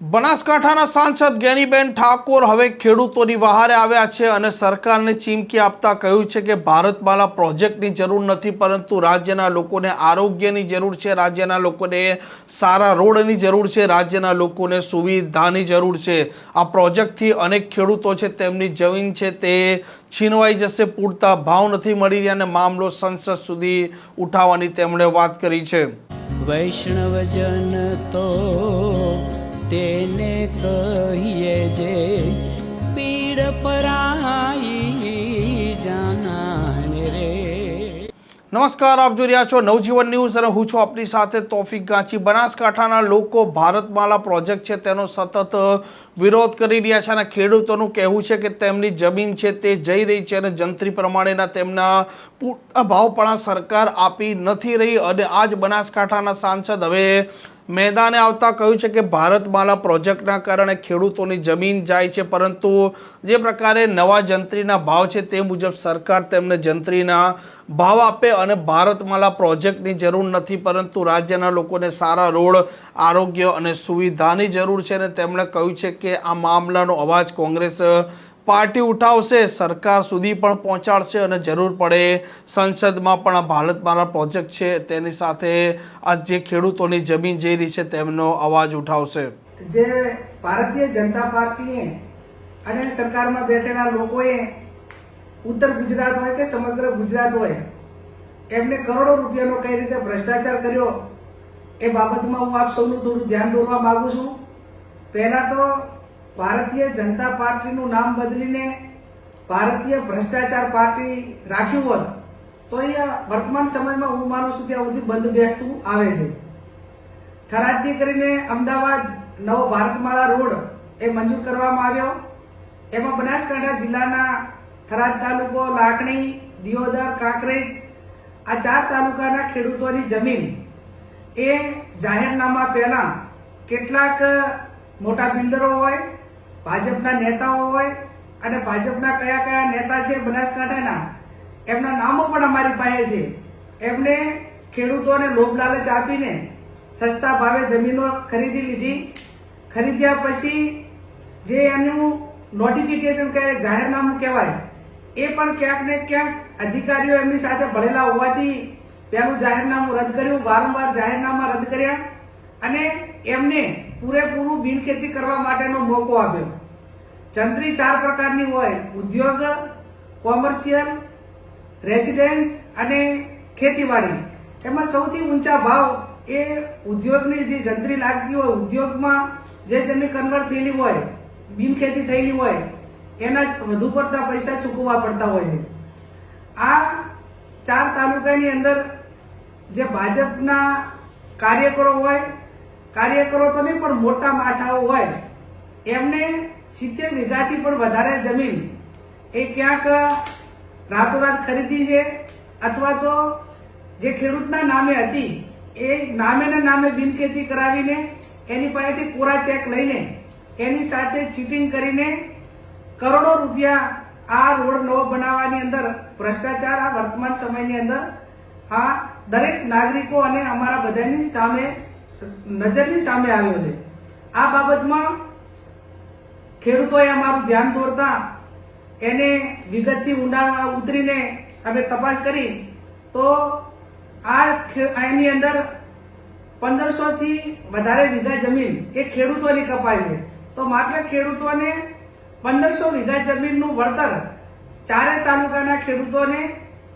બનાસકાંઠાના સાંસદ જ્ઞાનીબેન ઠાકોર હવે ખેડૂતોની વહારે આવ્યા છે અને સરકારને ચીમકી આપતા કહ્યું છે કે ભારતમાલા પ્રોજેક્ટની જરૂર નથી, પરંતુ રાજ્યના લોકોને આરોગ્યની જરૂર છે, રાજ્યના લોકોને સારા રોડની જરૂર છે, રાજ્યના લોકોને સુવિધાની જરૂર છે. આ પ્રોજેક્ટથી અનેક ખેડૂતો છે, તેમની જમીન છે તે છીનવાઈ જશે, પૂરતા ભાવ નથી મળી રહ્યા અને મામલો સંસદ સુધી ઉઠાવવાની તેમણે વાત કરી છે. વૈષ્ણવજન તો તેને કહીએ જે પીડ પરાઈ જાનાને રે. નમસ્કાર, આપ જોઈ રહ્યા છો નવજીવન ન્યૂઝ અને હું છું આપની સાથે તોફિક ગાંચી. બનાસકાંઠાના લોકો ભારતમાલા પ્રોજેક્ટ છે તેનો સતત વિરોધ કરી રહ્યા છે અને ખેડૂતોનું કહેવું છે કે તેમની જમીન છે તે જઈ રહી છે અને જંત્રી પ્રમાણેના તેમના પૂરતા ભાવપણા સરકાર આપી નથી રહી અને આજ બનાસકાંઠાના સાંસદ હવે મેદાને આવતા કહ્યું છે કે ભારતમાલા પ્રોજેક્ટના કારણે ખેડૂતોની જમીન જાય છે, પરંતુ જે પ્રકારે નવા જંત્રીના ભાવ છે તે મુજબ સરકાર તેમને જંત્રીના ભાવ આપે અને ભારતમાલા પ્રોજેક્ટની જરૂર નથી, પરંતુ રાજ્યના લોકોને સારા રોડ, આરોગ્ય અને સુવિધાની જરૂર છે અને તેમણે કહ્યું છે કે આ મામલાનો અવાજ કોંગ્રેસ પાર્ટી ઉઠાવશે, સરકાર સુધી પણ પહોંચાડશે અને જરૂર પડે સંસદમાં પણ આ ભારતમાલા પ્રોજેક્ટ છે, તેની સાથે આ જે ખેડૂતોની જમીન જઈ રહી છે, તેમનો અવાજ ઉઠાવશે. જે ભારતીય જનતા પાર્ટીએ અને સરકારમાં બેઠેલા લોકોએ ઉત્તર ગુજરાત હોય કે સમગ્ર ગુજરાત હોય, એમને કરોડો રૂપિયાનો કઈ રીતે ભ્રષ્ટાચાર કર્યો, એ બાબતમાં હું આપ સૌનું થોડું ધ્યાન દોરવા માંગુ છું. પહેલા તો ભારતીય જનતા પાર્ટીનું નામ બદલીને ભારતીય ભ્રષ્ટાચાર પાર્ટી રાખ્યું હોત, તો અહીંયા વર્તમાન સમયમાં હું માનું છું ત્યાં સુધી બંધ બેસતું આવે છે. થરાદથી કરીને અમદાવાદ, નવો ભારતમાળા રોડ એ મંજૂર કરવામાં આવ્યો. એમાં બનાસકાંઠા જિલ્લાના થરાદ તાલુકો લાકણી દિયોદર, કાંકરેજ, આ ચાર તાલુકાના ખેડૂતોની જમીન એ જાહેરનામા પહેલા કેટલાક મોટા બિલ્ડરો હોય ભાજપના નેતાઓ હોય અને ભાજપના કયા કયા નેતા છે બનાસકાંઠાના, એમના નામો પણ અમારી પાસે છે. એમને ખેડૂતોને લોભ લાલચ આપીને સસ્તા ભાવે જમીનો ખરીદી લીધી. ખરીદ્યા પછી જે એનું નોટિફિકેશન કહે જાહેરનામું કહેવાય, એ પણ ક્યાંક ને ક્યાંક અધિકારીઓ એમની સાથે ભળેલા હોવાથી પહેલું જાહેરનામું રદ કર્યું. વારંવાર જાહેરનામા રદ કર્યા અને એમને પૂરેપૂરું બિનખેતી કરવા માટેનો મોકો આપ્યો. જંત્રી ચાર પ્રકારની હોય. ઉદ્યોગ, કોમર્શિયલ, રેસિડેન્ટ અને ખેતીવાડી. એમાં સૌથી ઊંચા ભાવ એ ઉદ્યોગની જે જંત્રી લાગતી હોય, ઉદ્યોગમાં જે જમીન કન્વર્ટ થયેલી હોય, બિનખેતી થયેલી હોય, એના વધુ પડતા પૈસા ચૂકવવા પડતા હોય છે. આ ચાર તાલુકાની અંદર જે ભાજપના કાર્યકરો હોય કાર્યકરો તો નહીં, પણ મોટા માથાઓ હોય, એમને સિત્તેર વીઘાથી પણ વધારે જમીન એ ક્યાંક રાતોરાત ખરીદી છે, અથવા તો જે ખેડૂતના નામે હતી, એ નામેના નામે બિનખેતી કરાવીને એની પાસેથી કોરા ચેક લઈને, એની સાથે ચીટિંગ કરીને કરોડો રૂપિયા આ રોડ નવો બનાવવાની અંદર ભ્રષ્ટાચાર આ વર્તમાન સમયની અંદર આ દરેક નાગરિકો અને અમારા બધાની સામે નજરની સામે આવ્યો છે. આ બાબતમાં ખેડૂતોએ અમારું ધ્યાન દોરતા એને વિગતથી ઊંડાણ ઉતરીને અમે તપાસ કરી તો આ એની અંદર પંદરસો થી વધારે વીઘા જમીન એ ખેડૂતોની કપાય છે. તો માત્ર ખેડૂતોને પંદરસો વીઘા જમીનનું વળતર ચારે તાલુકાના ખેડૂતોને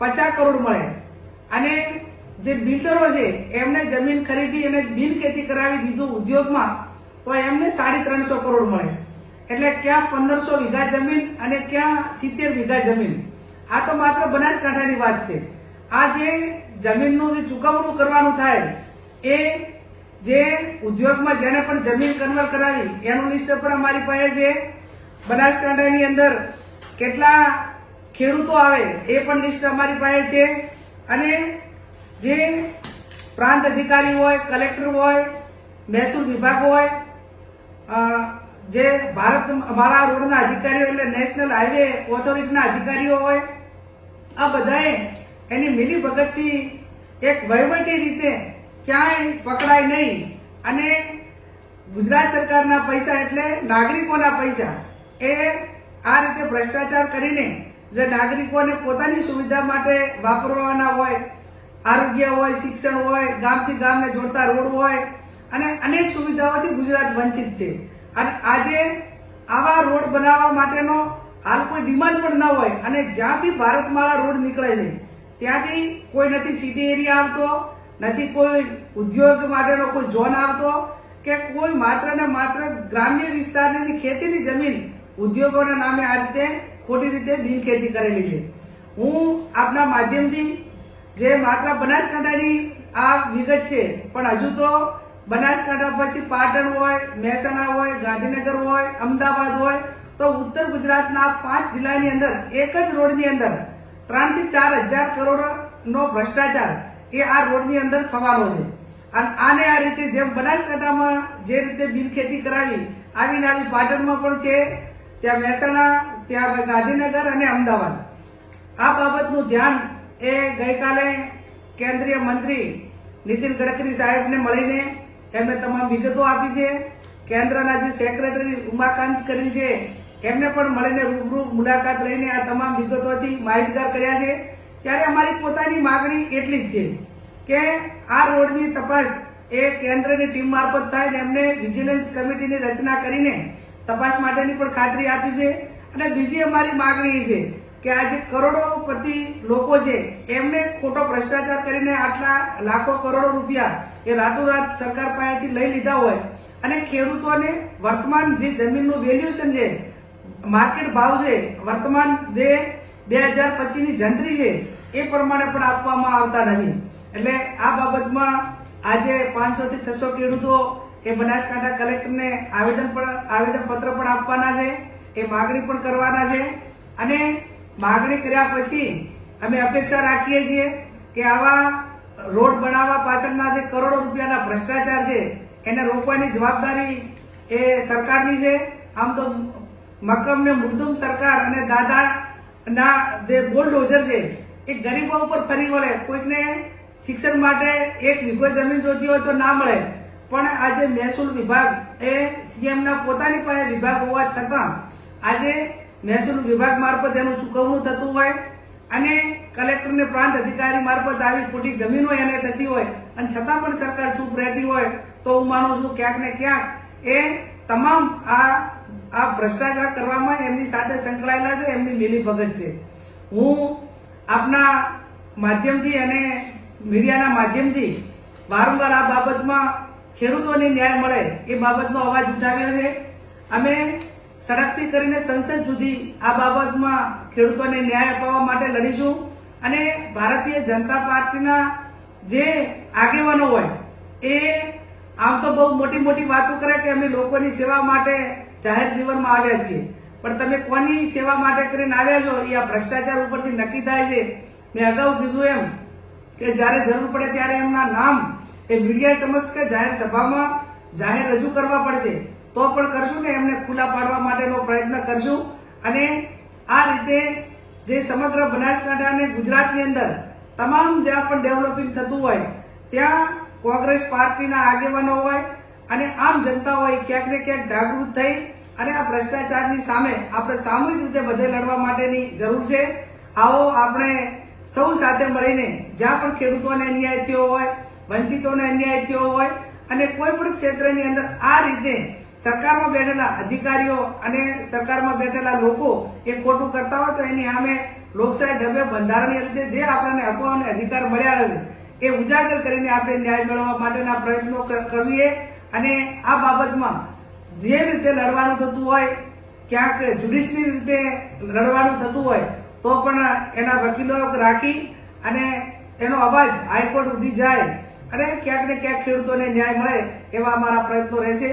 પચાસ કરોડ મળે. અને જે બિલ્ડરો છે, એમને જમીન ખરીદી અને બિનખેતી કરાવી દીધું ઉદ્યોગમાં, તો એમને સાડી ત્રણસો કરોડ મળે. એટલે ક્યાં પંદરસો વીઘા જમીન અને ક્યાં સિત્તેર વીઘા જમીન? આ તો માત્ર બનાસકાંઠાની વાત છે. આ જે જમીનનું જે ચૂકવણું કરવાનું થાય, એ જે ઉદ્યોગમાં જેને પણ જમીન કન્વર્ટ કરાવી, એનું લિસ્ટ પણ અમારી પાસે છે. બનાસકાંઠાની અંદર કેટલા ખેડૂતો આવે, એ પણ લિસ્ટ અમારી પાસે છે. અને જે પ્રાંત અધિકારી હોય, કલેક્ટર હોય, મહેસૂલ વિભાગ હોય જે ભારત અમારા રોડના અધિકારીઓ એટલે નેશનલ હાઈવે ઓથોરિટીના અધિકારીઓ હોય, આ બધાએ એની મિલી ભગતથી એક વહીવટી રીતે ક્યાંય પકડાય નહીં. અને ગુજરાત સરકારના પૈસા એટલે નાગરિકોના પૈસા. એ આ રીતે ભ્રષ્ટાચાર કરીને જે નાગરિકોને પોતાની સુવિધા માટે વાપરવાના હોય આરોગ્ય હોય, શિક્ષણ હોય, ગામથી ગામને જોડતા રોડ હોય અને અનેક સુવિધાઓથી ગુજરાત વંચિત છે. અને આજે આવા રોડ બનાવવા માટેનો હાલ કોઈ ડિમાન્ડ પણ ન હોય અને જ્યાંથી ભારતમાળા રોડ નીકળે છે, ત્યાંથી કોઈ નથી સિટી એરિયા આવતો, નથી કોઈ ઉદ્યોગ માટેનો કોઈ ઝોન આવતો કે કોઈ માત્ર ને માત્ર ગ્રામ્ય વિસ્તારની ખેતીની જમીન ઉદ્યોગોના નામે આ રીતે ખોટી રીતે બિનખેતી કરેલી છે. હું આપના માધ્યમથી જે માત્ર બનાસકાંઠાની આ વિગત છે, પણ હજુ તો બનાસકાંઠા પછી પાટણ હોય, મહેસાણા હોય, ગાંધીનગર હોય, અમદાવાદ હોય, તો ઉત્તર ગુજરાતના પાંચ જિલ્લાની અંદર, એક જ રોડની અંદર ત્રણથી ચાર હજાર કરોડ નો ભ્રષ્ટાચાર એ આ રોડની અંદર થવાનો છે. અને આને આ રીતે જેમ બનાસકાંઠામાં જે રીતે બિનખેતી કરાવી, આવીને આવી પાટણમાં પણ છે, ત્યાં મહેસાણા, ત્યાં ગાંધીનગર અને અમદાવાદ. આ બાબતનું ધ્યાન એ ગઈકાલે કેન્દ્રીય મંત્રી નીતિન ગડકરી સાહેબને મળીને એમને તમામ વિગતો આપી છે. કેન્દ્રના જે સેક્રેટરી ઉમાકાંત કરી છે, એમને પણ મળીને રૂબરૂ મુલાકાત લઈને આ તમામ વિગતોથી માહિતગાર કર્યા છે. ત્યારે અમારી પોતાની માગણી એટલી જ છે કે આ રોડની તપાસ એ કેન્દ્રની ટીમ મારફત થાય ને એમને વિજિલન્સ કમિટીની રચના કરીને તપાસ માટેની પણ ખાતરી આપી છે. અને બીજી અમારી માગણી છે કે આ જે કરોડોપતિ લોકો છે, એમને ખોટો ભ્રષ્ટાચાર કરીને આટલા લાખો કરોડો રૂપિયા એ રાતોરાત સરકાર પાસેથી લઈ લીધા હોય અને ખેડૂતોને વર્તમાન જે જમીનનું વેલ્યુએશન છે માર્કેટ ભાવ છે, વર્તમાન જે બે હજાર પચીસની જંત્રી છે, એ પ્રમાણે પણ આપવામાં આવતા નથી. એટલે આ બાબતમાં આજે પાંચસો થી છસો ખેડૂતો એ બનાસકાંઠા કલેક્ટરને આવેદન પણ આવેદન પત્ર પણ આપવાના છે, એ માગણી પણ કરવાના છે. અને માગણી કર્યા પછી અમે અપેક્ષા રાખીએ છીએ કે આવા રોડ બનાવવા પાછળના જે કરોડો રૂપિયાના ભ્રષ્ટાચાર છે, એને રોકવાની જવાબદારી એ સરકારની છે. આમ તો મક્કમ ને મૃદુમ સરકાર અને દાદા ના જે બુલડોઝર છે, એ ગરીબો ઉપર ફરી વળે. કોઈકને શિક્ષણ માટે એક વીઘો જમીન જોતી હોય તો ના મળે. પણ આજે મહેસૂલ વિભાગ એ સીએમના પોતાની પાસે વિભાગ હોવા છતાં આજે મહેસૂલ વિભાગ મારફત એનું ચૂકવણું થતું હોય અને કલેક્ટરને પ્રાંત અધિકારી મારફત આવી ખોટી જમીનો એને થતી હોય અને છતાં પણ સરકાર ચૂપ રહેતી હોય, તો હું માનું છું ક્યાંક ને ક્યાંક એ તમામ આ આ ભ્રષ્ટાચાર કરવામાં એમની સાથે સંકળાયેલા છે, એમની મિલીભગત છે. હું આપના માધ્યમથી અને મીડિયાના માધ્યમથી વારંવાર આ બાબતમાં ખેડૂતોને ન્યાય મળે એ બાબતનો અવાજ ઉઠાવ્યો છે. અમે સડકથી કરીને સંસદ સુધી આ બાબતમાં ખેડૂતોને ન્યાય અપાવવા માટે લડીશું. અને ભારતીય જનતા પાર્ટીના જે આગેવાનો હોય, એ આમ તો બહુ મોટી મોટી વાતો કરે કે અમે લોકોની સેવા માટે જાહેર જીવનમાં આવ્યા છીએ. પણ તમે કોની સેવા માટે કરીને આવ્યા છો, એ આ ભ્રષ્ટાચાર ઉપરથી નક્કી થાય છે. મેં અગાઉ કીધું એમ કે જ્યારે જરૂર પડે ત્યારે એમના નામ એ મીડિયા સમક્ષ કે જાહેર સભામાં જાહેર રજૂ કરવા પડશે. તો પણ કરશું ને એમને ખુલ્લા પાડવા માટેનો પ્રયત્ન કરશું. અને આ રીતે જે સમગ્ર બનાસકાંઠા અને ગુજરાતની અંદર તમામ જ્યાં પણ ડેવલપિંગ થતું હોય, ત્યાં કોંગ્રેસ પાર્ટીના આગેવાનો હોય અને આમ જનતા હોય ક્યાંક ને ક્યાંક જાગૃત થઈ અને આ ભ્રષ્ટાચારની સામે આપણે સામૂહિક રીતે બધે લડવા માટેની જરૂર છે. આવો આપણે સૌ સાથે મળીને જ્યાં પણ ખેડૂતોને અન્યાય થયો હોય, વંચિતોને અન્યાય થયો હોય અને કોઈ પણ ક્ષેત્રની અંદર આ રીતે સરકારમાં બેઠેલા અધિકારીઓ અને સરકારમાં બેઠેલા લોકો એ ખોટું કરતા હોય તો એની સામે લોકશાહી ઢબે બંધારણીય રીતે જે આપણને હકો અને અધિકાર મળ્યા છે, એ ઉજાગર કરીને આપણે ન્યાય મેળવવા માટેના પ્રયત્નો કરીએ અને આ બાબતમાં જે રીતે લડવાનું થતું હોય, ક્યાંક જ્યુડિશની રીતે લડવાનું થતું હોય, તો પણ એના વકીલો રાખી અને એનો અવાજ હાઈકોર્ટ સુધી જાય અને ક્યાંક ને ક્યાંક ખેડૂતોને ન્યાય મળે એવા અમારા પ્રયત્નો રહેશે.